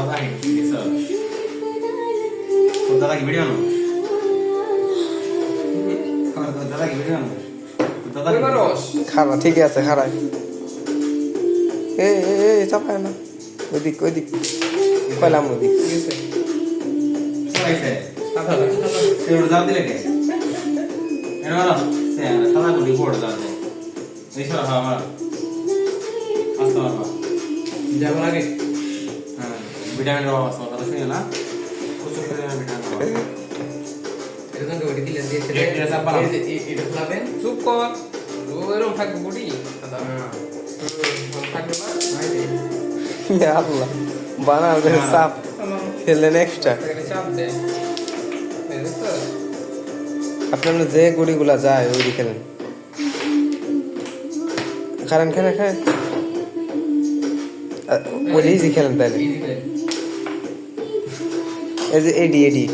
দাদা হে কি দিছ তোর দাদা কি ভিডিও না তোর দাদা কি ভিডিও না তোর দাদা ওই মানুষ খারা ঠিক আছে খারাই এ এ এ চাপায় না। ওইদিক ওইদিক। কইলাম ওইদিক। ঠিক আছে। সাদা সাদা। দাও দিলে কে? এর মারো। সে দাদা গুলি বড় দাও দে এই সব আমার আস্তে মারবা। যাব আগে। ভিটামিন রবা আছে কথা শুনি না? প্রচুর পরিমাণে ভিটামিন চাপ কর। থাকবে বডি? থাকবে না আল্লাহ খেললেন এক্সট্রা এই দেখছ আপনার যে গুড়িগুলা যায় ওই খেলেন। খারেন খারেন খারেন। ওই ইজি খেলেন করে এই যে এডি এডি।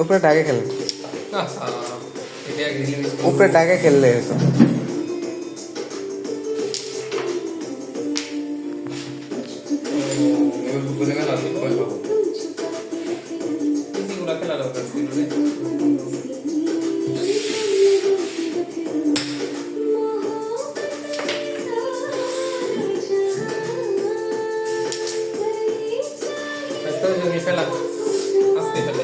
উপরে টাকে খেলেন রিলিজ উপরে টাকে খেললে হতো এবার আজকে জমি ফেলা আস্তে ফেলে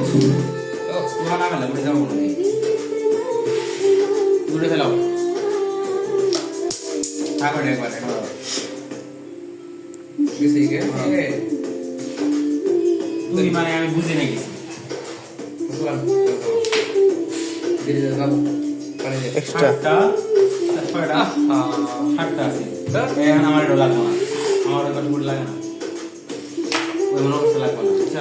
ও না যাব না দূরে ফেলাও থাকো একবার একবার তুই মানে আমি বুঝি না গেছি এক্সট্রা সাতটা আছে আমার এটা লাগবে না। আমার ওই কথা লাগে না। ওই মনে হচ্ছে লাগবে না বুঝছ